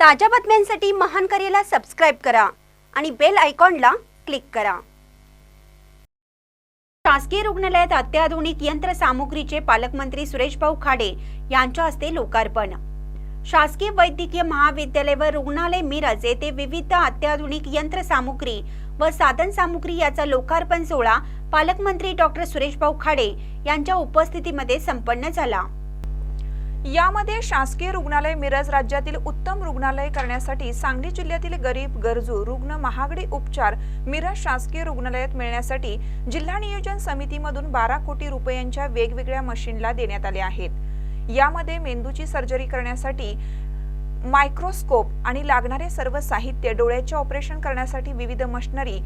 ताज्या बातम्यांसाठी महान करेला सबस्क्राईब करा आणि बेल आयकॉनला क्लिक करा. शासकीय रुग्णालयात अत्याधुनिक यंत्रसामुग्रीचे पालकमंत्री सुरेशभाऊ खाडे यांच्या हस्ते लोकार्पण. शासकीय वैद्यकीय महाविद्यालय व रुग्णालय मिरज येथे विविध अत्याधुनिक यंत्रसामुग्री व साधन सामुग्री याचा लोकार्पण सोहळा पालकमंत्री डॉक्टर सुरेशभाऊ खाडे यांच्या उपस्थितीमध्ये संपन्न झाला. यामध्ये शासकीय रुग्णालय मिरज राज्यातील उत्तम रुग्णालय करण्यासाठी सांगली जिल्ह्यातील गरीब गरजू रुग्ण महागडी उपचार मिरज शासकीय रुग्णालयात मिळण्यासाठी जिल्हा नियोजन समितीमधून बारा कोटी रुपयांच्या वेगवेगळ्या मशीनला देण्यात आले आहेत. यामध्ये मेंदूची सर्जरी करण्यासाठी मायक्रोस्कोप आणि लागणारे सर्व साहित्य डोळ्याचे ऑपरेशन करण्यासाठी विविध मशिनरी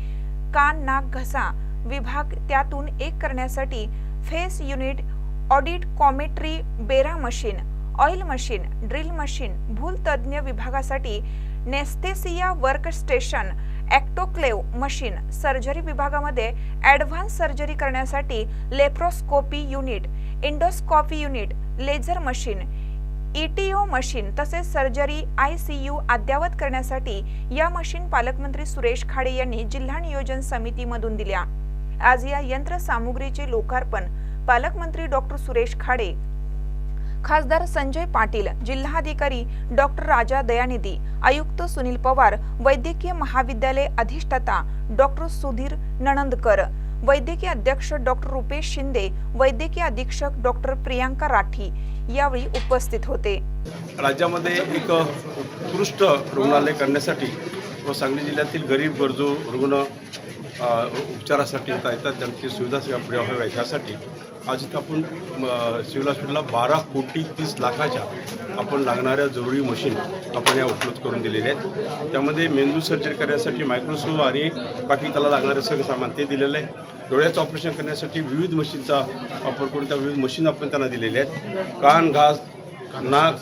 कान नाक घसा विभाग त्यातून एक करण्यासाठी फेस युनिट ऑडिट कॉमेट्री बेरा machine oil machine drill machine भूल तज्ज्ञ विभागासाठी anaesthesia work station autoclave machine surgery विभागामध्ये ॲडव्हान्स सर्जरी करण्यासाठी laparoscopy unit endoscopy unit laser machine ETO machine तसेच सर्जरी आय सी यू अद्ययावत करण्यासाठी या मशीन पालकमंत्री सुरेश खाडे यांनी जिल्हा नियोजन समितीमधून दिल्या. आज या यंत्रसामुग्रीचे लोकार्पण पालकमंत्री डॉक्टर सुरेश खाडे खासदार संजय पाटील जिल्हाधिकारी डॉक्टर राजा दयानिधी आयुक्त सुनील पवार वैद्यकीय महाविद्यालय अधिष्ठाता डॉक्टर सुधीर नणंदकर वैद्यकीय अध्यक्ष डॉक्टर रुपेश शिंदे वैद्यकीय अधीक्षक डॉक्टर प्रियांका राठी यावेळी उपस्थित होते. राज्यामध्ये एक उत्कृष्ट रुग्णालय करण्यासाठी व सांगली जिल्ह्यातील गरीब गरजू रुग्ण उपचारासाठी येतात त्यांची सुविधा व्हाव्या यासाठी आज इथं आपण सिव्हिल हॉस्पिटलला बारा कोटी तीस लाखाच्या आपण लागणाऱ्या जरुरी मशीन आपण या उपलब्ध करून दिलेल्या आहेत. त्यामध्ये मेंदू सर्जरी करण्यासाठी मायक्रोस्कोप आणि बाकी त्याला लागणारं सगळं सामान ते दिलेलं आहे. डोळ्याचं ऑपरेशन करण्यासाठी विविध मशीनचा वापर करून त्या विविध मशीन आपण त्यांना दिलेल्या आहेत. कान घास नाक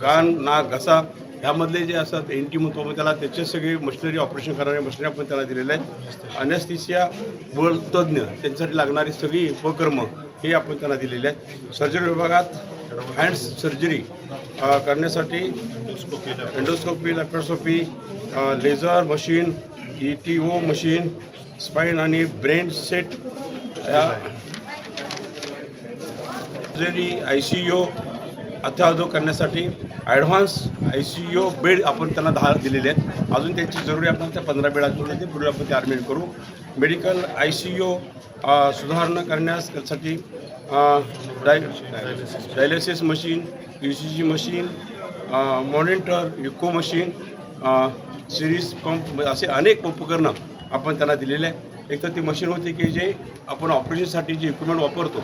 कान नाक घसा ह्यामधले जे असतात एन टी म्हणतो आपण त्याला त्याचे सगळे मशिनरी ऑपरेशन करणाऱ्या मशिनरी आपण त्याला दिलेल्या आहेत. अनेस्थिसिया बळ तज्ज्ञ त्यांच्यासाठी लागणारी सगळी उपक्रम हे आपण त्यांना दिलेले आहेत. सर्जरी विभागात हँड सर्जरी करण्यासाठी endoscopy laparoscopy laser machine E T O machine spine आणि ब्रेन सेट या सर्जरी आय सी यू अत्याधो करण्यासाठी advance I C U bed आपण त्यांना दहा दिलेले आहेत. अजून त्यांची जरुरी आपण त्या पंधरा बेडातून ते पुढे आपण ते ॲडमिट करू. मेडिकल आय सी यू सुधारणा करण्यासाठी डाय dialysis machine U C G machine monitor echo machine syringe pump असे अनेक उपकरणं आपण त्यांना दिलेले आहे एक तर ती मशीन होती की जे आपण ऑपरेशनसाठी जे इक्विपमेंट वापरतो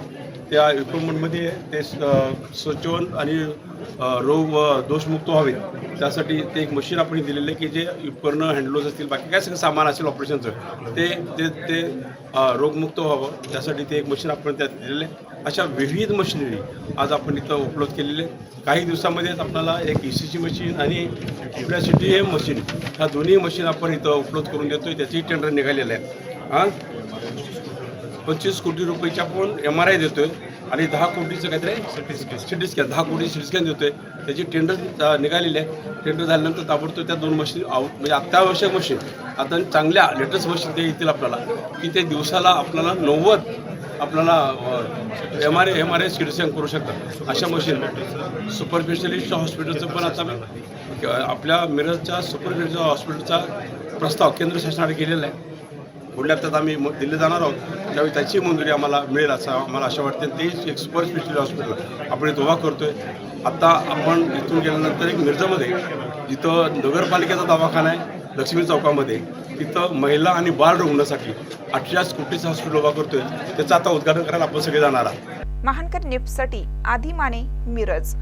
त्या इक्विपमेंटमध्ये ते स- आणि रोग व दोषमुक्त व्हावे. त्यासाठी ते एक मशीन आपण दिलेलं आहे की जे उपकरणं हँडलोज असतील बाकी काय सगळं सामान असेल ऑपरेशनचं ते ते ते रोगमुक्त व्हावं. त्यासाठी ते एक मशीन आपण त्यात दिलेलं आहे. अशा विविध मशिनरी आज आपण इथं उपलब्ध केलेले आहे काही दिवसामध्येच आपल्याला एक ई सी ची मशीन आणि युप्ल्यासिटी एम मशीन ह्या दोन्ही मशीन आपण इथं उपलब्ध करून देतोय. त्याचीही टेंडर निघालेलं आहे हां पंचवीस कोटी रुपयाची आपण एम आर आय देतोय आणि दहा कोटीचं काहीतरी सिटी स्कॅन दहा कोटी सिटी स्कॅन देतोय. त्याची टेंडर निघालेली आहे. टेंडर झाल्यानंतर ताबडतोब त्या दोन मशीन आऊट म्हणजे अत्यावश्यक मशीन आता चांगल्या लेटेस्ट मशीन ते येतील आपल्याला. की ते दिवसाला आपल्याला नव्वद आपल्याला M R M R I CT scan करू शकतात. अशा मशीन सुपर स्पेशलिस्ट हॉस्पिटलचं पण आता आपल्या मिरजच्या सुपर स्पेशलिस्ट हॉस्पिटलचा प्रस्ताव केंद्र शासनाने केलेला आहे. पुढल्या हप्त्यात आम्ही दिले दिल्ली जाणार आहोत. त्यावेळी त्याची मंजुरी आम्हाला मिळेल असं आम्हाला आशा वाटते. तेच एक सुपर स्पेशलिस्ट हॉस्पिटल आपण इथं उभा करतोय. आत्ता आपण इथून गेल्यानंतर एक मिरजामध्ये जिथं नगरपालिकेचा दवाखाना आहे लक्ष्मी चौकामध्ये तिथं महिला आणि बाल रुग्णासाठी अठराच कोटीचं हॉस्पिटल उभा करतोय. त्याचं आता उद्घाटन करायला आपण सगळे जाणार आहात. महानकर निप्ससाठी आधी माने मिरज.